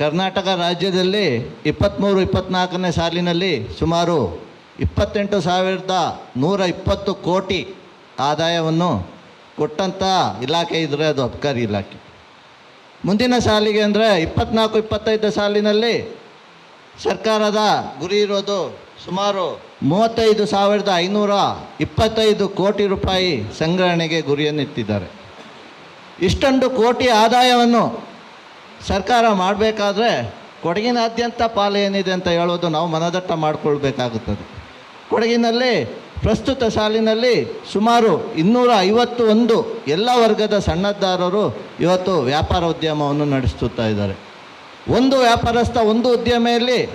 ಕರ್ನಾಟಕ ರಾಜ್ಯದಲ್ಲಿ ಇಪ್ಪತ್ತ್ಮೂರು ಇಪ್ಪತ್ತ್ನಾಲ್ಕನೇ ಸಾಲಿನಲ್ಲಿ ಸುಮಾರು ಇಪ್ಪತ್ತೆಂಟು ಸಾವಿರದ ನೂರ ಇಪ್ಪತ್ತು ಕೋಟಿ ಆದಾಯವನ್ನು ಕೊಟ್ಟಂಥ ಇಲಾಖೆ ಇದ್ದರೆ ಅದು ಅಬ್ಕಾರಿ ಇಲಾಖೆ. ಮುಂದಿನ ಸಾಲಿಗೆ ಅಂದರೆ ಇಪ್ಪತ್ನಾಲ್ಕು, ಇಪ್ಪತ್ತೈದು ಸಾಲಿನಲ್ಲಿ ಸರ್ಕಾರದ ಗುರಿ ಇರೋದು ಸುಮಾರು ಮೂವತ್ತೈದು ಸಾವಿರದ ಐನೂರ ಇಪ್ಪತ್ತೈದು ಕೋಟಿ ರೂಪಾಯಿ ಸಂಗ್ರಹಣೆಗೆ ಗುರಿಯನ್ನಿಟ್ಟಿದ್ದಾರೆ. ಇಷ್ಟೊಂದು ಕೋಟಿ ಆದಾಯವನ್ನು ಸರ್ಕಾರ ಮಾಡಬೇಕಾದ್ರೆ ಕೊಡಗಿನಾದ್ಯಂತ ಪಾಲು ಏನಿದೆ ಅಂತ ಹೇಳೋದು ನಾವು ಮನದಟ್ಟ ಮಾಡಿಕೊಳ್ಬೇಕಾಗುತ್ತದೆ. ಕೊಡಗಿನಲ್ಲಿ ಪ್ರಸ್ತುತ ಸಾಲಿನಲ್ಲಿ ಸುಮಾರು ಇನ್ನೂರ ಐವತ್ತು ಒಂದು ಎಲ್ಲ ವರ್ಗದ ಸಣ್ಣದಾರರು ಇವತ್ತು ವ್ಯಾಪಾರ ಉದ್ಯಮವನ್ನು ನಡೆಸುತ್ತಾ ಇದ್ದಾರೆ. ಒಂದು ವ್ಯಾಪಾರಸ್ಥ ಒಂದು ಉದ್ಯಮೆಯಲ್ಲಿ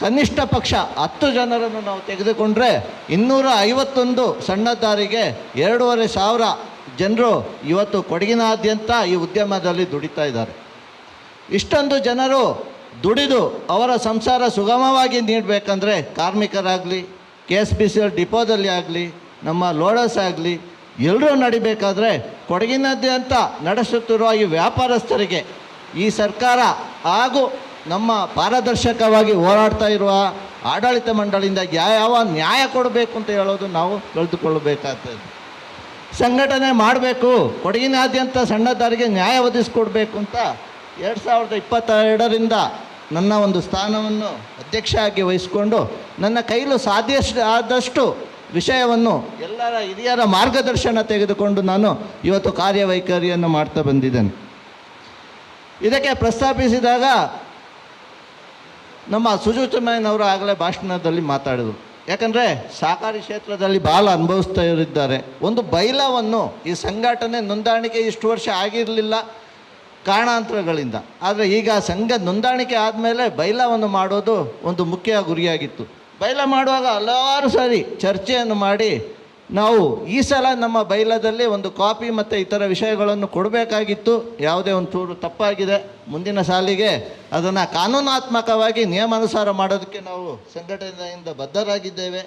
ಕನಿಷ್ಠ ಪಕ್ಷ ಹತ್ತು ಜನರನ್ನು ನಾವು ತೆಗೆದುಕೊಂಡ್ರೆ ಇನ್ನೂರ ಐವತ್ತೊಂದು ಸಣ್ಣದಾರಿಗೆ ಎರಡೂವರೆ ಸಾವಿರ ಜನರು ಇವತ್ತು ಕೊಡಗಿನಾದ್ಯಂತ ಈ ಉದ್ಯಮದಲ್ಲಿ ದುಡಿತಾ ಇದ್ದಾರೆ. ಇಷ್ಟೊಂದು ಜನರು ದುಡಿದು ಅವರ ಸಂಸಾರ ಸುಗಮವಾಗಿ ನೀಡಬೇಕಂದ್ರೆ ಕಾರ್ಮಿಕರಾಗಲಿ ಕೆ ಎಸ್ ಬಿ ಸಿ ಡಿಪೋದಲ್ಲಿ ಆಗಲಿ, ನಮ್ಮ ಲೋಡರ್ಸ್ ಆಗಲಿ, ಎಲ್ಲರೂ ನಡಿಬೇಕಾದ್ರೆ ಕೊಡಗಿನಾದ್ಯಂತ ನಡೆಸುತ್ತಿರುವ ಈ ವ್ಯಾಪಾರಸ್ಥರಿಗೆ ಈ ಸರ್ಕಾರ ಹಾಗೂ ನಮ್ಮ ಪಾರದರ್ಶಕವಾಗಿ ಹೋರಾಡ್ತಾ ಇರುವ ಆಡಳಿತ ಮಂಡಳಿಯಿಂದ ಯಾವ ನ್ಯಾಯ ಕೊಡಬೇಕು ಅಂತ ಹೇಳೋದು ನಾವು ತಿಳಿದುಕೊಳ್ಳಬೇಕಾಗ್ತದೆ. ಸಂಘಟನೆ ಮಾಡಬೇಕು, ಕೊಡಗಿನಾದ್ಯಂತ ಸಣ್ಣದಾರಿಗೆ ನ್ಯಾಯ ಒದಗಿಸ್ಕೊಡ್ಬೇಕು ಅಂತ ಎರಡು ಸಾವಿರದ ಇಪ್ಪತ್ತೆರಡರಿಂದ ನನ್ನ ಒಂದು ಸ್ಥಾನವನ್ನು ಅಧ್ಯಕ್ಷ ಆಗಿ ವಹಿಸಿಕೊಂಡು ನನ್ನ ಕೈಲು ಸಾಧ್ಯ ಆದಷ್ಟು ವಿಷಯವನ್ನು ಎಲ್ಲರ ಹಿರಿಯರ ಮಾರ್ಗದರ್ಶನ ತೆಗೆದುಕೊಂಡು ನಾನು ಇವತ್ತು ಕಾರ್ಯವೈಖರಿಯನ್ನು ಮಾಡ್ತಾ ಬಂದಿದ್ದೇನೆ. ಇದಕ್ಕೆ ಪ್ರಸ್ತಾಪಿಸಿದಾಗ ನಮ್ಮ ಸುಜುತಮಯ್ಯನವರು ಆಗಲೇ ಭಾಷಣದಲ್ಲಿ ಮಾತಾಡಿದರು. ಯಾಕಂದರೆ ಸಹಕಾರಿ ಕ್ಷೇತ್ರದಲ್ಲಿ ಭಾಳ ಅನುಭವಿಸ್ತಾ ಇದ್ದಾರೆ ಒಂದು ಬೈಲವನ್ನು ಈ ಸಂಘಟನೆ ನೋಂದಾಣಿಕೆ ಇಷ್ಟು ವರ್ಷ ಆಗಿರಲಿಲ್ಲ. ಕಾರಣಾಂತರಗಳಿಂದ. ಆದರೆ ಈಗ ಸಂಘ ನೋಂದಾಣಿಕೆ ಆದಮೇಲೆ ಬೈಲವನ್ನು ಮಾಡೋದು ಒಂದು ಮುಖ್ಯ ಗುರಿಯಾಗಿತ್ತು. ಬೈಲ ಮಾಡುವಾಗ ಹಲವಾರು ಸಾರಿ ಚರ್ಚೆಯನ್ನು ಮಾಡಿ, ನಾವು ಈ ಸಲ ನಮ್ಮ ಬೈಲದಲ್ಲಿ ಒಂದು ಕಾಪಿ ಮತ್ತು ಇತರ ವಿಷಯಗಳನ್ನು ಕೊಡಬೇಕಾಗಿತ್ತು. ಯಾವುದೇ ಒಂದು ಚೂರು ತಪ್ಪಾಗಿದೆ. ಮುಂದಿನ ಸಾಲಿಗೆ ಅದನ್ನು ಕಾನೂನಾತ್ಮಕವಾಗಿ ನಿಯಮಾನುಸಾರ ಮಾಡೋದಕ್ಕೆ ನಾವು ಸಂಘಟನೆಯಿಂದ ಬದ್ಧರಾಗಿದ್ದೇವೆ.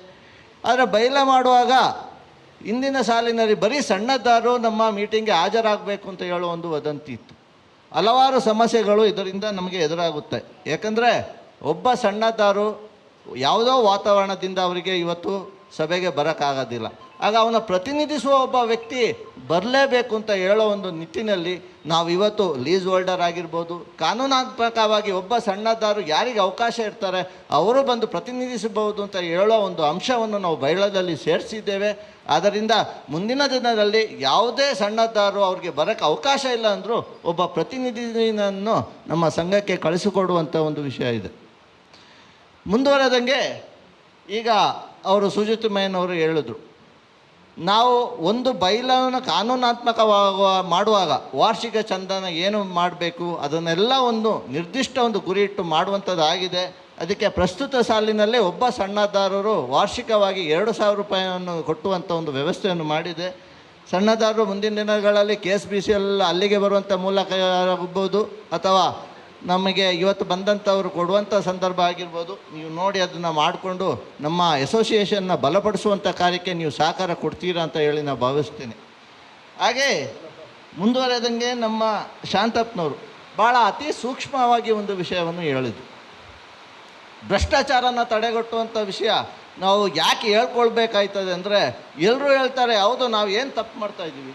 ಆದರೆ ಬೈಲ ಮಾಡುವಾಗ ಇಂದಿನ ಸಾಲಿನಲ್ಲಿ ಬರೀ ಸಣ್ಣದಾರು ನಮ್ಮ ಮೀಟಿಂಗ್ಗೆ ಹಾಜರಾಗಬೇಕು ಅಂತ ಹೇಳೋ ಒಂದು ವದಂತಿ ಇತ್ತು. ಹಲವಾರು ಸಮಸ್ಯೆಗಳು ಇದರಿಂದ ನಮಗೆ ಎದುರಾಗುತ್ತೆ. ಯಾಕಂದರೆ ಒಬ್ಬ ಸಣ್ಣದಾರು ಯಾವುದೋ ವಾತಾವರಣದಿಂದ ಅವರಿಗೆ ಇವತ್ತು ಸಭೆಗೆ ಬರೋಕ್ಕಾಗೋದಿಲ್ಲ. ಆಗ ಅವನ ಪ್ರತಿನಿಧಿಸುವ ಒಬ್ಬ ವ್ಯಕ್ತಿ ಬರಲೇಬೇಕು ಅಂತ ಹೇಳೋ ಒಂದು ನಿಟ್ಟಿನಲ್ಲಿ ನಾವು ಇವತ್ತು ಲೀಸ್ ಹೋಲ್ಡರ್ ಆಗಿರ್ಬೋದು ಕಾನೂನಾತ್ಮಕವಾಗಿ ಒಬ್ಬ ಸಣ್ಣದಾರು ಯಾರಿಗೆ ಅವಕಾಶ ಇರ್ತಾರೆ, ಅವರು ಬಂದು ಪ್ರತಿನಿಧಿಸಬಹುದು ಅಂತ ಹೇಳೋ ಒಂದು ಅಂಶವನ್ನು ನಾವು ಬೈಳದಲ್ಲಿ ಸೇರಿಸಿದ್ದೇವೆ. ಆದ್ದರಿಂದ ಮುಂದಿನ ದಿನದಲ್ಲಿ ಯಾವುದೇ ಸಣ್ಣದಾರು ಅವ್ರಿಗೆ ಬರೋಕ್ಕೆ ಅವಕಾಶ ಇಲ್ಲ ಅಂದರೂ ಒಬ್ಬ ಪ್ರತಿನಿಧಿಯನ್ನು ನಮ್ಮ ಸಂಘಕ್ಕೆ ಕಳಿಸಿಕೊಡುವಂಥ ಒಂದು ವಿಷಯ ಇದೆ. ಮುಂದುವರೆದಂಗೆ ಈಗ ಅವರು ಸುಜಿತ್ ಮೇನವರು ಹೇಳಿದ್ರು. ನಾವು ಒಂದು ಬೈಲನ್ನು ಕಾನೂನಾತ್ಮಕವಾಗ ಮಾಡುವಾಗ ವಾರ್ಷಿಕ ಚಂದನ ಏನು ಮಾಡಬೇಕು? ಅದನ್ನೆಲ್ಲ ಒಂದು ನಿರ್ದಿಷ್ಟ ಒಂದು ಗುರಿ ಇಟ್ಟು ಮಾಡುವಂಥದ್ದಾಗಿದೆ. ಅದಕ್ಕೆ ಪ್ರಸ್ತುತ ಸಾಲಿನಲ್ಲೇ ಒಬ್ಬ ಸಣ್ಣದಾರರು ವಾರ್ಷಿಕವಾಗಿ ಎರಡು ಸಾವಿರ ರೂಪಾಯಿಯನ್ನು ಕೊಟ್ಟುವಂಥ ಒಂದು ವ್ಯವಸ್ಥೆಯನ್ನು ಮಾಡಿದೆ. ಸಣ್ಣದಾರರು ಮುಂದಿನ ದಿನಗಳಲ್ಲಿ ಕೆ ಎಸ್ ಬಿ ಸಿ ಎಲ್ಲ ಅಲ್ಲಿಗೆ ಬರುವಂಥ ಮೂಲಕ ಆಗಬಹುದು ಅಥವಾ ನಮಗೆ ಇವತ್ತು ಬಂದಂಥವ್ರು ಕೊಡುವಂಥ ಸಂದರ್ಭ ಆಗಿರ್ಬೋದು, ನೀವು ನೋಡಿ ಅದನ್ನು ಮಾಡಿಕೊಂಡು ನಮ್ಮ ಅಸೋಸಿಯೇಷನ್ನ ಬಲಪಡಿಸುವಂಥ ಕಾರ್ಯಕ್ಕೆ ನೀವು ಸಹಕಾರ ಕೊಡ್ತೀರಾ ಅಂತ ಹೇಳಿ ನಾನು ಭಾವಿಸ್ತೀನಿ. ಹಾಗೆ ಮುಂದುವರೆದಂಗೆ ನಮ್ಮ ಶಾಂತಪ್ಪನವರು ಭಾಳ ಅತಿ ಸೂಕ್ಷ್ಮವಾಗಿ ಒಂದು ವಿಷಯವನ್ನು ಹೇಳಿದರು. ಭ್ರಷ್ಟಾಚಾರನ ತಡೆಗಟ್ಟುವಂಥ ವಿಷಯ ನಾವು ಯಾಕೆ ಹೇಳ್ಕೊಳ್ಬೇಕಾಯ್ತದೆ ಅಂದರೆ ಎಲ್ಲರೂ ಹೇಳ್ತಾರೆ, ಹೌದು, ನಾವು ಏನು ತಪ್ಪು ಮಾಡ್ತಾಯಿದ್ದೀವಿ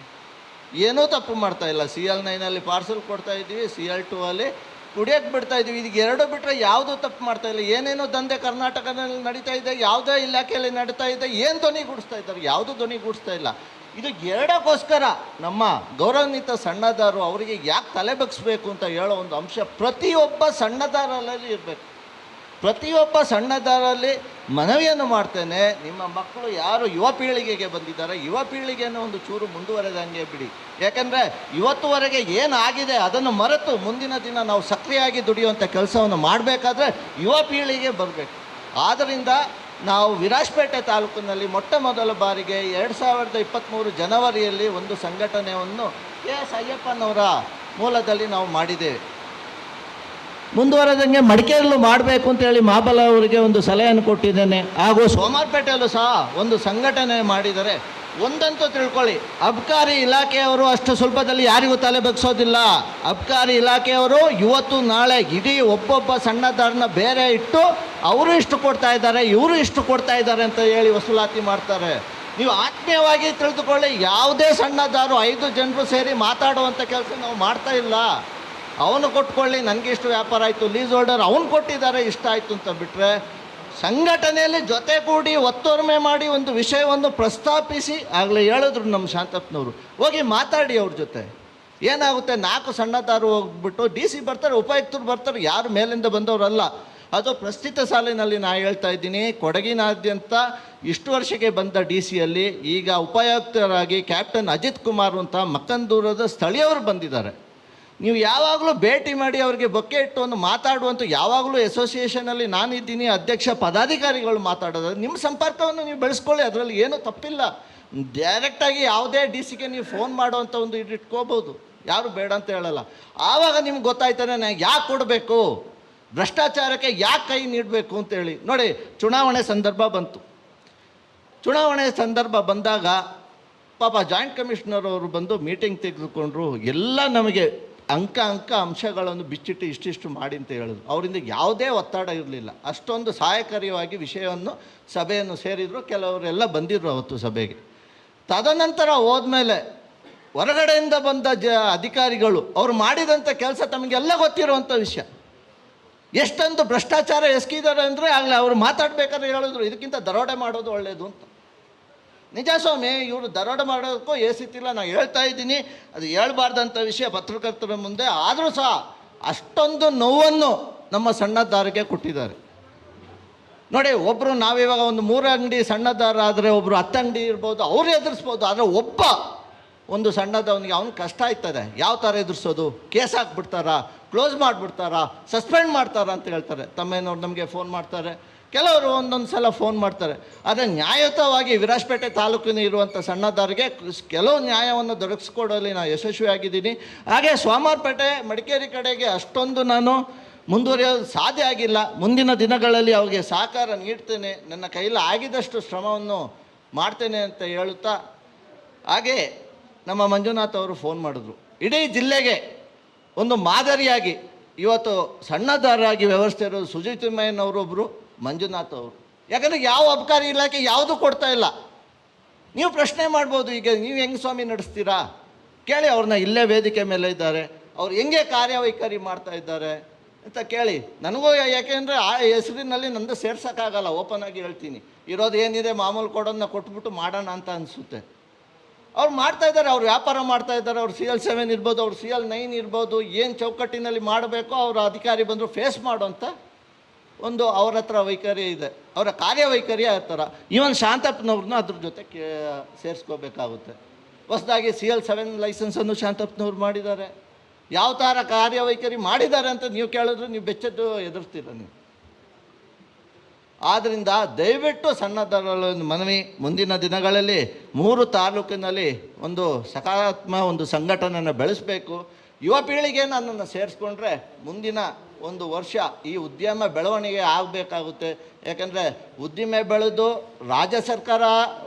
ಏನೂ ತಪ್ಪು ಮಾಡ್ತಾ ಇಲ್ಲ. ಸಿ ಎಲ್ ನೈನಲ್ಲಿ ಪಾರ್ಸಲ್ ಕೊಡ್ತಾ ಇದ್ದೀವಿ ಸಿ ಎಲ್ ಟು ಅಲ್ಲಿ ಕುಡಿಯೋಕ್ಕೆ ಬಿಡ್ತಾ ಇದ್ದೀವಿ ಇದಕ್ಕೆ ಎರಡು ಬಿಟ್ಟರೆ ಯಾವುದು ತಪ್ಪು ಮಾಡ್ತಾ ಇಲ್ಲ. ಏನೇನೋ ದಂಧೆ ಕರ್ನಾಟಕದಲ್ಲಿ ನಡೀತಾ ಇದೆ, ಯಾವುದೇ ಇಲಾಖೆಯಲ್ಲಿ ನಡೀತಾ ಇದೆ, ಏನು ಧ್ವನಿಗೂಡಿಸ್ತಾ ಇದ್ದಾರೆ, ಯಾವುದು ಧ್ವನಿ ಗುಡಿಸ್ತಾ ಇಲ್ಲ. ಇದು ಎರಡಕ್ಕೋಸ್ಕರ ನಮ್ಮ ಗೌರವಾನ್ವಿತ ಸಣ್ಣದಾರು ಅವರಿಗೆ ಯಾಕೆ ತಲೆ ಬಗ್ಸ್ಬೇಕು ಅಂತ ಹೇಳೋ ಒಂದು ಅಂಶ ಪ್ರತಿಯೊಬ್ಬ ಸಣ್ಣದಾರಲ್ಲಿ ಇರಬೇಕು. ಪ್ರತಿಯೊಬ್ಬ ಸಣ್ಣದಾರಲ್ಲಿ ಮನವಿಯನ್ನು ಮಾಡ್ತೇನೆ, ನಿಮ್ಮ ಮಕ್ಕಳು ಯಾರು ಯುವ ಪೀಳಿಗೆಗೆ ಬಂದಿದ್ದಾರೆ, ಯುವ ಪೀಳಿಗೆಯನ್ನು ಒಂದು ಚೂರು ಮುಂದುವರೆದಂಗೆ ಬಿಡಿ. ಯಾಕಂದರೆ ಇವತ್ತುವರೆಗೆ ಏನಾಗಿದೆ ಅದನ್ನು ಮರೆತು ಮುಂದಿನ ದಿನ ನಾವು ಸಕ್ರಿಯಾಗಿ ದುಡಿಯುವಂಥ ಕೆಲಸವನ್ನು ಮಾಡಬೇಕಾದ್ರೆ ಯುವ ಪೀಳಿಗೆ ಬರಬೇಕು. ಆದ್ದರಿಂದ ನಾವು ವಿರಾಜಪೇಟೆ ತಾಲೂಕಿನಲ್ಲಿ ಮೊಟ್ಟ ಮೊದಲ ಬಾರಿಗೆ ಎರಡು ಸಾವಿರದ ಇಪ್ಪತ್ತ್ಮೂರು ಜನವರಿಯಲ್ಲಿ ಒಂದು ಸಂಘಟನೆಯನ್ನು ಕೆ ಎಸ್ ಅಯ್ಯಪ್ಪನವರ ಮೂಲದಲ್ಲಿ ನಾವು ಮಾಡಿದ್ದೇವೆ. ಮುಂದುವರೆದಂಗೆ ಮಡಿಕೇರಿಯಲ್ಲೂ ಮಾಡಬೇಕು ಅಂತೇಳಿ ಮಾಬಲ ಅವರಿಗೆ ಒಂದು ಸಲಹೆಯನ್ನು ಕೊಟ್ಟಿದ್ದೇನೆ. ಹಾಗೂ ಸೋಮಾರ್ಪೇಟೆಯಲ್ಲೂ ಸಹ ಒಂದು ಸಂಘಟನೆ ಮಾಡಿದರೆ ಒಂದಂತೂ ತಿಳ್ಕೊಳ್ಳಿ, ಅಬ್ಕಾರಿ ಇಲಾಖೆಯವರು ಅಷ್ಟು ಸುಲಭದಲ್ಲಿ ಯಾರಿಗೂ ತಲೆ ಬಗ್ಸೋದಿಲ್ಲ. ಅಬ್ಕಾರಿ ಇಲಾಖೆಯವರು ಇವತ್ತು ನಾಳೆ ಇಡೀ ಒಬ್ಬೊಬ್ಬ ಸಣ್ಣದಾರನ ಬೇರೆ ಇಟ್ಟು ಅವರು ಇಷ್ಟು ಕೊಡ್ತಾ ಇದ್ದಾರೆ, ಇವರು ಇಷ್ಟು ಕೊಡ್ತಾ ಇದ್ದಾರೆ ಅಂತ ಹೇಳಿ ವಸೂಲಾತಿ ಮಾಡ್ತಾರೆ. ನೀವು ಆತ್ಮೀಯವಾಗಿ ತಿಳಿದುಕೊಳ್ಳಿ, ಯಾವುದೇ ಸಣ್ಣದಾರು ಐದು ಜನರು ಸೇರಿ ಮಾತಾಡುವಂಥ ಕೆಲಸ ನಾವು ಮಾಡ್ತಾ ಇಲ್ಲ. ಅವನು ಕೊಟ್ಕೊಳ್ಳಿ, ನನಗೆ ಇಷ್ಟು ವ್ಯಾಪಾರ ಆಯಿತು ಲೀಸ್ ಹೋಲ್ಡರ್ ಅವನು ಕೊಟ್ಟಿದ್ದಾರೆ, ಇಷ್ಟ ಆಯಿತು ಅಂತ ಬಿಟ್ಟರೆ ಸಂಘಟನೆಯಲ್ಲಿ ಜೊತೆ ಕೂಡಿ ಒತ್ತೊರ್ಮೆ ಮಾಡಿ ಒಂದು ವಿಷಯವನ್ನು ಪ್ರಸ್ತಾಪಿಸಿ, ಆಗಲೇ ಹೇಳಿದ್ರು ನಮ್ಮ ಶಾಂತಪ್ಪನವರು. ಹೋಗಿ ಮಾತಾಡಿ ಅವ್ರ ಜೊತೆ. ಏನಾಗುತ್ತೆ? ನಾಲ್ಕು ಸಣ್ಣದಾರು ಹೋಗ್ಬಿಟ್ಟು ಡಿ ಸಿ ಬರ್ತಾರೆ, ಉಪಾಯುಕ್ತರು ಬರ್ತಾರೆ, ಯಾರು ಮೇಲಿಂದ ಬಂದವರಲ್ಲ. ಅದು ಪ್ರಸ್ತುತ ಸಾಲಿನಲ್ಲಿ ನಾನು ಹೇಳ್ತಾ ಇದ್ದೀನಿ, ಕೊಡಗಿನಾದ್ಯಂತ ಇಷ್ಟು ವರ್ಷಕ್ಕೆ ಬಂದ ಡಿ ಸಿಯಲ್ಲಿ ಈಗ ಉಪಾಯುಕ್ತರಾಗಿ ಕ್ಯಾಪ್ಟನ್ ಅಜಿತ್ ಕುಮಾರ್ ಅಂತ ಮಕ್ಕಂದೂರದ ಸ್ಥಳೀಯವರು ಬಂದಿದ್ದಾರೆ. ನೀವು ಯಾವಾಗಲೂ ಭೇಟಿ ಮಾಡಿ ಅವರಿಗೆ ಬೊಕ್ಕೆ ಇಟ್ಟು ಒಂದು ಮಾತಾಡುವಂಥ ಯಾವಾಗಲೂ ಅಸೋಸಿಯೇಷನಲ್ಲಿ ನಾನಿದ್ದೀನಿ ಅಧ್ಯಕ್ಷ ಪದಾಧಿಕಾರಿಗಳು ಮಾತಾಡೋದು ನಿಮ್ಮ ಸಂಪರ್ಕವನ್ನು ನೀವು ಬೆಳೆಸ್ಕೊಳ್ಳಿ, ಅದರಲ್ಲಿ ಏನೂ ತಪ್ಪಿಲ್ಲ. ಡೈರೆಕ್ಟಾಗಿ ಯಾವುದೇ ಡಿ ಸಿಗೆ ನೀವು ಫೋನ್ ಮಾಡುವಂಥ ಒಂದು ಇದು ಇಟ್ಕೋಬೋದು. ಯಾರು ಬೇಡ ಅಂತ ಹೇಳಲ್ಲ. ಆವಾಗ ನಿಮ್ಗೆ ಗೊತ್ತಾಯ್ತಾನೆ ನಾನು ಯಾಕೆ ಕೊಡಬೇಕು? ಭ್ರಷ್ಟಾಚಾರಕ್ಕೆ ಯಾಕೆ ಕೈ ನೀಡಬೇಕು ಅಂತೇಳಿ ನೋಡಿ, ಚುನಾವಣೆ ಸಂದರ್ಭ ಬಂತು. ಚುನಾವಣೆ ಸಂದರ್ಭ ಬಂದಾಗ ಪಾಪ ಜಾಯಿಂಟ್ ಕಮಿಷನರ್ ಅವರು ಬಂದು ಮೀಟಿಂಗ್ ತೆಗೆದುಕೊಂಡ್ರು. ಎಲ್ಲ ನಮಗೆ ಅಂಕ ಅಂಕ ಅಂಶಗಳನ್ನು ಬಿಚ್ಚಿಟ್ಟು ಇಷ್ಟಿಷ್ಟು ಮಾಡಿ ಅಂತ ಹೇಳಿದ್ರು ಅವರಿಂದ ಯಾವುದೇ ಒತ್ತಡ ಇರಲಿಲ್ಲ. ಅಷ್ಟೊಂದು ಸಹಾಯಕಾರಿಯಾಗಿ ವಿಷಯವನ್ನು ಸಭೆಯನ್ನು ಸೇರಿದರು, ಕೆಲವರೆಲ್ಲ ಬಂದಿದ್ರು ಅವತ್ತು ಸಭೆಗೆ. ತದನಂತರ ಹೋದ್ಮೇಲೆ ಹೊರಗಡೆಯಿಂದ ಬಂದ ಜ ಅಧಿಕಾರಿಗಳು, ಅವರು ಮಾಡಿದಂಥ ಕೆಲಸ ತಮಗೆಲ್ಲ ಗೊತ್ತಿರುವಂಥ ವಿಷಯ. ಎಷ್ಟೊಂದು ಭ್ರಷ್ಟಾಚಾರ ಎಸ್ಕಿದ್ದಾರೆ ಅಂದರೆ ಆಗಲೇ ಅವರು ಮಾತಾಡಬೇಕಾದ್ರೆ ಹೇಳಿದ್ರು, ಇದಕ್ಕಿಂತ ದರೋಡೆ ಮಾಡೋದು ಒಳ್ಳೆಯದು ಅಂತ. ನಿಜ ಸ್ವಾಮಿ, ಇವರು ದರೋಡೆ ಮಾಡೋದಕ್ಕೂ ಏಸಿತಿಲ್ಲ ನಾನು ಹೇಳ್ತಾ ಇದ್ದೀನಿ. ಅದು ಹೇಳ್ಬಾರ್ದಂಥ ವಿಷಯ ಪತ್ರಕರ್ತರ ಮುಂದೆ. ಆದರೂ ಸಹ ಅಷ್ಟೊಂದು ನೋವನ್ನು ನಮ್ಮ ಸಣ್ಣದಾರಿಗೆ ಕೊಟ್ಟಿದ್ದಾರೆ. ನೋಡಿ ಒಬ್ಬರು ನಾವಿವಾಗ ಒಂದು ಮೂರು ಅಂಗಡಿ ಸಣ್ಣದಾರ ಆದರೆ ಒಬ್ಬರು ಹತ್ತು ಅಂಗಡಿ ಇರ್ಬೋದು, ಅವ್ರು ಎದುರಿಸ್ಬೋದು. ಆದರೆ ಒಬ್ಬ ಒಂದು ಸಣ್ಣದವನಿಗೆ ಅವ್ನು ಕಷ್ಟ ಆಯ್ತದೆ. ಯಾವ ಥರ ಎದುರಿಸೋದು? ಕೇಸ್ ಹಾಕ್ಬಿಡ್ತಾರಾ? ಕ್ಲೋಸ್ ಮಾಡಿಬಿಡ್ತಾರಾ? ಸಸ್ಪೆಂಡ್ ಮಾಡ್ತಾರಾ ಅಂತ ಹೇಳ್ತಾರೆ. ತಮ್ಮೇನವ್ರು ನಮಗೆ ಫೋನ್ ಮಾಡ್ತಾರೆ. ಕೆಲವರು ಒಂದೊಂದು ಸಲ ಫೋನ್ ಮಾಡ್ತಾರೆ. ಆದರೆ ನ್ಯಾಯಯುತವಾಗಿ ವಿರಾಜಪೇಟೆ ತಾಲೂಕಿನ ಇರುವಂಥ ಸಣ್ಣದಾರಿಗೆ ಕೆಲವು ನ್ಯಾಯವನ್ನು ದೊರಕಿಸ್ಕೊಡೋಲ್ಲಿ ನಾನು ಯಶಸ್ವಿಯಾಗಿದ್ದೀನಿ. ಹಾಗೆ ಸೋಮಾರ್ಪೇಟೆ ಮಡಿಕೇರಿ ಕಡೆಗೆ ಅಷ್ಟೊಂದು ನಾನು ಮುಂದುವರಿಯೋದು ಸಾಧ್ಯ ಆಗಿಲ್ಲ. ಮುಂದಿನ ದಿನಗಳಲ್ಲಿ ಅವರಿಗೆ ಸಹಕಾರ ನೀಡ್ತೇನೆ. ನನ್ನ ಕೈಲಿ ಆಗಿದಷ್ಟು ಶ್ರಮವನ್ನು ಮಾಡ್ತೇನೆ ಅಂತ ಹೇಳುತ್ತಾ ಹಾಗೆ ನಮ್ಮ ಮಂಜುನಾಥ್ ಅವರು ಫೋನ್ ಮಾಡಿದ್ರು. ಇಡೀ ಜಿಲ್ಲೆಗೆ ಒಂದು ಮಾದರಿಯಾಗಿ ಇವತ್ತು ಸಣ್ಣದಾರರಾಗಿ ವ್ಯವಸ್ಥೆ ಇರೋದು ಸುಜಿತಿಮ್ಮಯ್ಯನವರೊಬ್ಬರು ಮಂಜುನಾಥ್ ಅವರು. ಯಾಕಂದರೆ ಯಾವ ಅಬಕಾರಿ ಇಲಾಖೆ ಯಾವುದೂ ಕೊಡ್ತಾ ಇಲ್ಲ. ನೀವು ಪ್ರಶ್ನೆ ಮಾಡ್ಬೋದು ಈಗ ನೀವು ಹೆಂಗೆ ಸ್ವಾಮಿ ನಡೆಸ್ತೀರಾ? ಕೇಳಿ ಅವ್ರನ್ನ ಇಲ್ಲೇ ವೇದಿಕೆ ಮೇಲೆ ಇದ್ದಾರೆ. ಅವ್ರು ಹೆಂಗೆ ಕಾರ್ಯವೈಖರಿ ಮಾಡ್ತಾ ಇದ್ದಾರೆ ಅಂತ ಕೇಳಿ. ನನಗೂ ಯಾಕೆಂದರೆ ಆ ಹೆಸರಿನಲ್ಲಿ ನಂದು ಸೇರ್ಸೋಕ್ಕಾಗಲ್ಲ, ಓಪನ್ ಆಗಿ ಹೇಳ್ತೀನಿ. ಇರೋದು ಏನಿದೆ ಮಾಮೂಲು ಕೊಡೋದನ್ನ ಕೊಟ್ಬಿಟ್ಟು ಮಾಡೋಣ ಅಂತ ಅನಿಸುತ್ತೆ. ಅವ್ರು ಮಾಡ್ತಾ ಇದ್ದಾರೆ, ಅವ್ರು ವ್ಯಾಪಾರ ಮಾಡ್ತಾ ಇದ್ದಾರೆ, ಅವ್ರು ಸಿ ಎಲ್ ಸೆವೆನ್ ಇರ್ಬೋದು, ಅವ್ರು ಸಿ ಎಲ್ ನೈನ್ ಇರ್ಬೋದು, ಏನು ಚೌಕಟ್ಟಿನಲ್ಲಿ ಮಾಡಬೇಕೋ ಅವರು ಅಧಿಕಾರಿ ಬಂದರು ಫೇಸ್ ಮಾಡುವಂಥ ಒಂದು ಅವ್ರ ಹತ್ರ ವೈಖರಿ ಇದೆ. ಅವರ ಕಾರ್ಯವೈಖರಿ ಆ ಥರ. ಈವನ್ ಶಾಂತಪ್ಪನವ್ರನ್ನ ಅದ್ರ ಜೊತೆ ಕೇ, ಸೇರಿಸ್ಕೋಬೇಕಾಗುತ್ತೆ. ಹೊಸದಾಗಿ ಸಿ ಎಲ್ ಸೆವೆನ್ ಲೈಸೆನ್ಸನ್ನು ಶಾಂತಪ್ಪನವ್ರು ಮಾಡಿದ್ದಾರೆ. ಯಾವ ಥರ ಕಾರ್ಯವೈಖರಿ ಮಾಡಿದ್ದಾರೆ ಅಂತ ನೀವು ಕೇಳಿದ್ರೆ ನೀವು ಬೆಚ್ಚದ್ದು ಎದುರಿಸ್ತೀರ ನೀವು. ಆದ್ದರಿಂದ ದಯವಿಟ್ಟು ಒಂದು ಮನವಿ, ಮುಂದಿನ ದಿನಗಳಲ್ಲಿ ಮೂರು ತಾಲೂಕಿನಲ್ಲಿ ಒಂದು ಸಕಾರಾತ್ಮಕ ಒಂದು ಸಂಘಟನೆಯನ್ನು ಬೆಳೆಸಬೇಕು. ಯುವ ಪೀಳಿಗೆ ನನ್ನನ್ನು ಸೇರಿಸ್ಕೊಂಡ್ರೆ ಮುಂದಿನ ಒಂದು ವರ್ಷ ಈ ಉದ್ಯಮ ಬೆಳವಣಿಗೆ ಆಗಬೇಕಾಗುತ್ತೆ. ಯಾಕಂದರೆ ಉದ್ದಿಮೆ ಬೆಳೆದು ರಾಜ್ಯ ಸರ್ಕಾರ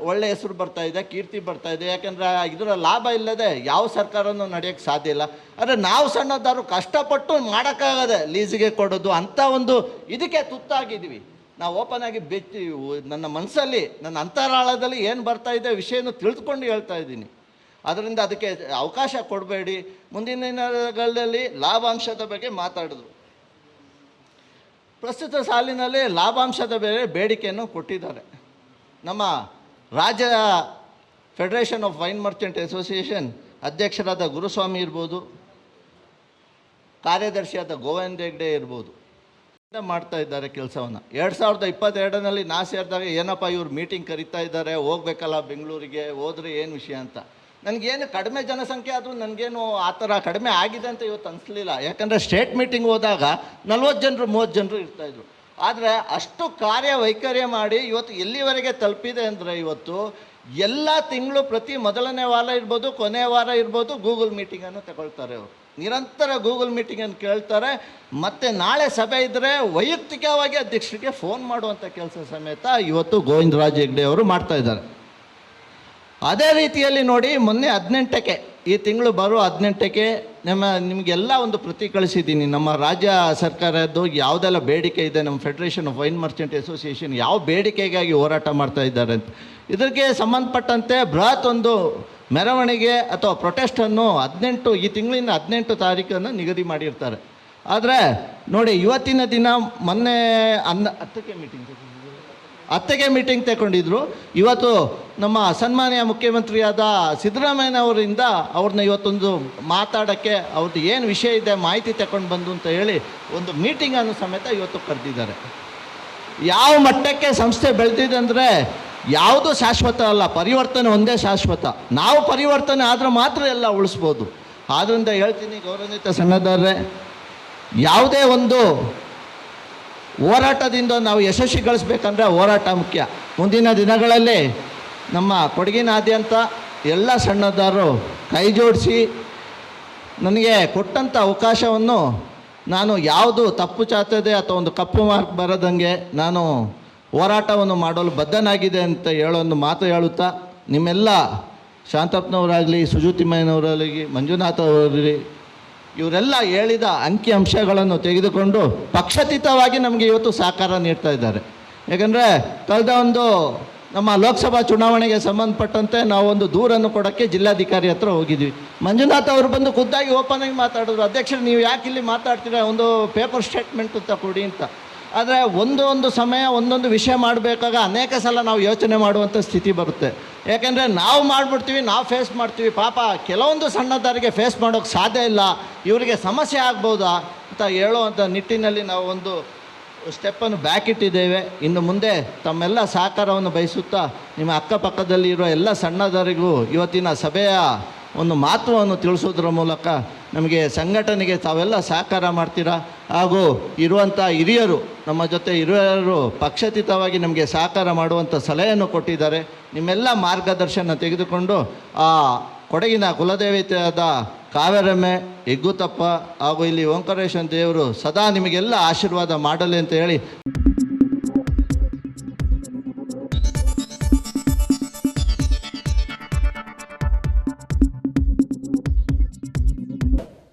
ಒಳ್ಳೆ ಹೆಸರು ಬರ್ತಾ ಇದೆ, ಕೀರ್ತಿ ಬರ್ತಾ ಇದೆ. ಯಾಕಂದರೆ ಇದರ ಲಾಭ ಇಲ್ಲದೆ ಯಾವ ಸರ್ಕಾರನೂ ನಡೆಯೋಕ್ಕೆ ಸಾಧ್ಯ ಇಲ್ಲ. ಆದರೆ ನಾವು ಸಣ್ಣದಾರು ಕಷ್ಟಪಟ್ಟು ಮಾಡೋಕ್ಕಾಗದೆ ಲೀಸಿಗೆ ಕೊಡೋದು ಅಂಥ ಒಂದು ಇದಕ್ಕೆ ತುತ್ತಾಗಿದ್ದೀವಿ. ನಾವು ಓಪನ್ ಆಗಿ ಬೆಚ್ಚಿ ನನ್ನ ಮನಸ್ಸಲ್ಲಿ, ನನ್ನ ಅಂತರಾಳದಲ್ಲಿ ಏನು ಬರ್ತಾ ಇದೆ ವಿಷಯನೂ ತಿಳಿದುಕೊಂಡು ಹೇಳ್ತಾ ಇದ್ದೀನಿ. ಅದರಿಂದ ಅದಕ್ಕೆ ಅವಕಾಶ ಕೊಡಬೇಡಿ. ಮುಂದಿನ ದಿನಗಳಲ್ಲಿ ಲಾಭಾಂಶದ ಬಗ್ಗೆ ಮಾತಾಡಿದ್ರು ಪ್ರಸ್ತುತ ಸಾಲಿನಲ್ಲಿ ಲಾಭಾಂಶದ ಬೇರೆ ಬೇಡಿಕೆಯನ್ನು ಕೊಟ್ಟಿದ್ದಾರೆ. ನಮ್ಮ ರಾಜ್ಯ federation of wine merchant association ಅಧ್ಯಕ್ಷರಾದ ಗುರುಸ್ವಾಮಿ ಇರ್ಬೋದು ಕಾರ್ಯದರ್ಶಿಯಾದ ಗೋವಿಂದ ಹೆಗ್ಡೆ ಇರ್ಬೋದು. ಮಾಡ್ತಾ ಇದ್ದಾರೆ ಕೆಲಸವನ್ನು. ಎರಡು ಸಾವಿರದ ಇಪ್ಪತ್ತೆರಡರಲ್ಲಿ ನಾ ಸೇರಿದಾಗ ಏನಪ್ಪ ಇವ್ರು ಮೀಟಿಂಗ್ ಕರಿತಾ ಇದ್ದಾರೆ, ಹೋಗ್ಬೇಕಲ್ಲ ಬೆಂಗಳೂರಿಗೆ, ಹೋದರೆ ಏನು ವಿಷಯ ಅಂತ. ನನಗೇನು ಕಡಿಮೆ ಜನಸಂಖ್ಯೆ ಆದರೂ ನನಗೇನು ಆ ಥರ ಕಡಿಮೆ ಆಗಿದೆ ಅಂತ ಇವತ್ತು ಅನಿಸ್ಲಿಲ್ಲ. ಯಾಕಂದರೆ ಸ್ಟೇಟ್ ಮೀಟಿಂಗ್ ಹೋದಾಗ ನಲ್ವತ್ತು ಜನರು, ಮೂವತ್ತು ಜನರು ಇರ್ತಾಯಿದ್ರು ಆದರೆ ಅಷ್ಟು ಕಾರ್ಯ ವೈಖರಿ ಮಾಡಿ ಇವತ್ತು ಎಲ್ಲಿವರೆಗೆ ತಲುಪಿದೆ ಅಂದರೆ ಇವತ್ತು ಎಲ್ಲ ತಿಂಗಳು ಪ್ರತಿ ಮೊದಲನೇ ವಾರ ಇರ್ಬೋದು ಕೊನೆಯ ವಾರ ಇರ್ಬೋದು ಗೂಗಲ್ ಮೀಟಿಂಗನ್ನು ತಗೊಳ್ತಾರೆ ಅವರು. ನಿರಂತರ ಗೂಗಲ್ ಮೀಟಿಂಗನ್ನು ಕೇಳ್ತಾರೆ. ಮತ್ತು ನಾಳೆ ಸಭೆ ಇದ್ದರೆ ವೈಯಕ್ತಿಕವಾಗಿ ಅಧ್ಯಕ್ಷರಿಗೆ ಫೋನ್ ಮಾಡುವಂಥ ಕೆಲಸ ಸಮೇತ ಇವತ್ತು ಗೋವಿಂದರಾಜ್ ಹೆಗ್ಡೆ ಅವರು ಮಾಡ್ತಾ ಇದ್ದಾರೆ. ಅದೇ ರೀತಿಯಲ್ಲಿ ನೋಡಿ ಮೊನ್ನೆ ಹದಿನೆಂಟಕ್ಕೆ, ಈ ತಿಂಗಳು ಬರೋ ಹದಿನೆಂಟಕ್ಕೆ ನಮ್ಮ, ನಿಮಗೆಲ್ಲ ಒಂದು ಪ್ರತಿ ಕಳಿಸಿದ್ದೀನಿ. ನಮ್ಮ ರಾಜ್ಯ ಸರ್ಕಾರದ್ದು ಯಾವುದೆಲ್ಲ ಬೇಡಿಕೆ ಇದೆ, ನಮ್ಮ federation of wine merchant association ಯಾವ ಬೇಡಿಕೆಗಾಗಿ ಹೋರಾಟ ಮಾಡ್ತಾ ಇದ್ದಾರೆ ಅಂತ. ಇದಕ್ಕೆ ಸಂಬಂಧಪಟ್ಟಂತೆ ಬೃಹತ್ ಒಂದು ಮೆರವಣಿಗೆ ಅಥವಾ ಪ್ರೊಟೆಸ್ಟನ್ನು ಹದಿನೆಂಟು, ಈ ತಿಂಗಳಿನ ಹದಿನೆಂಟು ತಾರೀಕನ್ನು ನಿಗದಿ ಮಾಡಿರ್ತಾರೆ. ಆದರೆ ನೋಡಿ, ಇವತ್ತಿನ ದಿನ ಮೊನ್ನೆ ಅನ್ನ ಹತ್ತಕ್ಕೆ ಮೀಟಿಂಗ್ ಹತ್ತಗೆ ಮೀಟಿಂಗ್ ತಗೊಂಡಿದ್ರು ಇವತ್ತು ನಮ್ಮ ಸನ್ಮಾನ್ಯ ಮುಖ್ಯಮಂತ್ರಿಯಾದ ಸಿದ್ದರಾಮಯ್ಯನವರಿಂದ ಅವ್ರನ್ನ ಇವತ್ತೊಂದು ಮಾತಾಡೋಕ್ಕೆ ಅವ್ರದ್ದು ಏನು ವಿಷಯ ಇದೆ, ಮಾಹಿತಿ ತಗೊಂಡು ಬಂದು ಅಂತ ಹೇಳಿ ಒಂದು ಮೀಟಿಂಗನ್ನು ಸಮೇತ ಇವತ್ತು ಕರೆದಿದ್ದಾರೆ. ಯಾವ ಮಟ್ಟಕ್ಕೆ ಸಂಸ್ಥೆ ಬೆಳೆದಿದೆ ಅಂದರೆ ಯಾವುದು ಶಾಶ್ವತ ಅಲ್ಲ, ಪರಿವರ್ತನೆ ಒಂದೇ ಶಾಶ್ವತ. ನಾವು ಪರಿವರ್ತನೆ ಆದರೆ ಮಾತ್ರ ಎಲ್ಲ ಉಳಿಸ್ಬೋದು. ಆದ್ದರಿಂದ ಹೇಳ್ತೀನಿ ಗೌರವಾನ್ವಿತ ಸಣ್ಣದಾರರೇ, ಯಾವುದೇ ಒಂದು ಹೋರಾಟದಿಂದ ನಾವು ಯಶಸ್ವಿ ಯಶಸ್ವಿಗೊಳಿಸ್ಬೇಕಂದ್ರೆ ಹೋರಾಟ ಮುಖ್ಯ. ಮುಂದಿನ ದಿನಗಳಲ್ಲಿ ನಮ್ಮ ಕೊಡಗಿನಾದ್ಯಂತ ಎಲ್ಲ ಸಣ್ಣದಾರರು ಕೈ ಜೋಡಿಸಿ ನನಗೆ ಕೊಟ್ಟಂಥ ಅವಕಾಶವನ್ನು ನಾನು ಯಾವುದು ತಪ್ಪು ಚಾತದೆ ಅಥವಾ ಒಂದು ಕಪ್ಪು ಮಾರ್ಕ್ ಬರದಂಗೆ ನಾನು ಹೋರಾಟವನ್ನು ಮಾಡಲು ಬದ್ಧನಾಗಿದೆ ಅಂತ ಹೇಳೋ ಒಂದು ಮಾತು ಹೇಳುತ್ತಾ, ನಿಮ್ಮೆಲ್ಲ ಶಾಂತಪ್ಪನವರಾಗಲಿ ಸುಜುತಿಮಯ್ಯನವರಾಗಲಿ ಮಂಜುನಾಥ್ ಅವರಾಗಲಿ ಇವರೆಲ್ಲ ಹೇಳಿದ ಅಂಕಿ ಅಂಶಗಳನ್ನು ತೆಗೆದುಕೊಂಡು ಪಕ್ಷಾತೀತವಾಗಿ ನಮಗೆ ಇವತ್ತು ಸಹಕಾರ ನೀಡ್ತಾ ಇದ್ದಾರೆ. ಯಾಕಂದರೆ ಕಳೆದ ಒಂದು ನಮ್ಮ ಲೋಕಸಭಾ ಚುನಾವಣೆಗೆ ಸಂಬಂಧಪಟ್ಟಂತೆ ನಾವು ಒಂದು ದೂರನ್ನು ಕೊಡೋಕ್ಕೆ ಜಿಲ್ಲಾಧಿಕಾರಿ ಹತ್ರ ಹೋಗಿದ್ವಿ. ಮಂಜುನಾಥ್ ಅವರು ಬಂದು ಖುದ್ದಾಗಿ ಓಪನ್ ಆಗಿ ಮಾತಾಡಿದ್ರು. ಅಧ್ಯಕ್ಷರು, ನೀವು ಯಾಕೆ ಇಲ್ಲಿ ಮಾತಾಡ್ತೀರಾ? ಒಂದು ಪೇಪರ್ ಸ್ಟೇಟ್ಮೆಂಟ್ ಅಂತ ಕೊಡಿ ಅಂತ. ಆದರೆ ಒಂದು ಒಂದು ಸಮಯ, ಒಂದೊಂದು ವಿಷಯ ಮಾಡಬೇಕಾಗ ಅನೇಕ ಸಲ ನಾವು ಯೋಚನೆ ಮಾಡುವಂಥ ಸ್ಥಿತಿ ಬರುತ್ತೆ. ಯಾಕೆಂದರೆ ನಾವು ಮಾಡಿಬಿಡ್ತೀವಿ, ನಾವು ಫೇಸ್ ಮಾಡ್ತೀವಿ. ಪಾಪ ಕೆಲವೊಂದು ಸಣ್ಣದಾರಿಗೆ ಫೇಸ್ ಮಾಡೋಕ್ಕೆ ಸಾಧ್ಯ ಇಲ್ಲ. ಇವರಿಗೆ ಸಮಸ್ಯೆ ಆಗ್ಬೋದಾ ಅಂತ ಹೇಳುವಂಥ ನಿಟ್ಟಿನಲ್ಲಿ ನಾವು ಒಂದು ಸ್ಟೆಪ್ಪನ್ನು ಬ್ಯಾಕ್ ಇಟ್ಟಿದ್ದೇವೆ. ಇನ್ನು ಮುಂದೆ ತಮ್ಮೆಲ್ಲ ಸಹಕಾರವನ್ನು ಬಯಸುತ್ತಾ ನಿಮ್ಮ ಅಕ್ಕಪಕ್ಕದಲ್ಲಿ ಇರುವ ಎಲ್ಲ ಸಣ್ಣದರಿಗೂ ಇವತ್ತಿನ ಸಭೆಯ ಒಂದು ಮಹತ್ವವನ್ನು ತಿಳಿಸೋದ್ರ ಮೂಲಕ ನಮಗೆ ಸಂಘಟನೆಗೆ ತಾವೆಲ್ಲ ಸಹಕಾರ ಮಾಡ್ತೀರಾ? ಹಾಗೂ ಇರುವಂಥ ಹಿರಿಯರು, ನಮ್ಮ ಜೊತೆ ಹಿರಿಯರು ಪಕ್ಷಾತೀತವಾಗಿ ನಮಗೆ ಸಹಕಾರ ಮಾಡುವಂಥ ಸಲಹೆಯನ್ನು ಕೊಟ್ಟಿದ್ದಾರೆ. ನಿಮ್ಮೆಲ್ಲ ಮಾರ್ಗದರ್ಶನ ತೆಗೆದುಕೊಂಡು ಆ ಕೊಡಗಿನ ಕುಲದೇವತೆಯಾದ ಕಾವೇರಮ್ಮೆ ಹೆಗ್ಗುತಪ್ಪ ಹಾಗೂ ಇಲ್ಲಿ ಓಂಕಾರೇಶ್ವರ ದೇವರು ಸದಾ ನಿಮಗೆಲ್ಲ ಆಶೀರ್ವಾದ ಮಾಡಲಿ ಅಂತ ಹೇಳಿ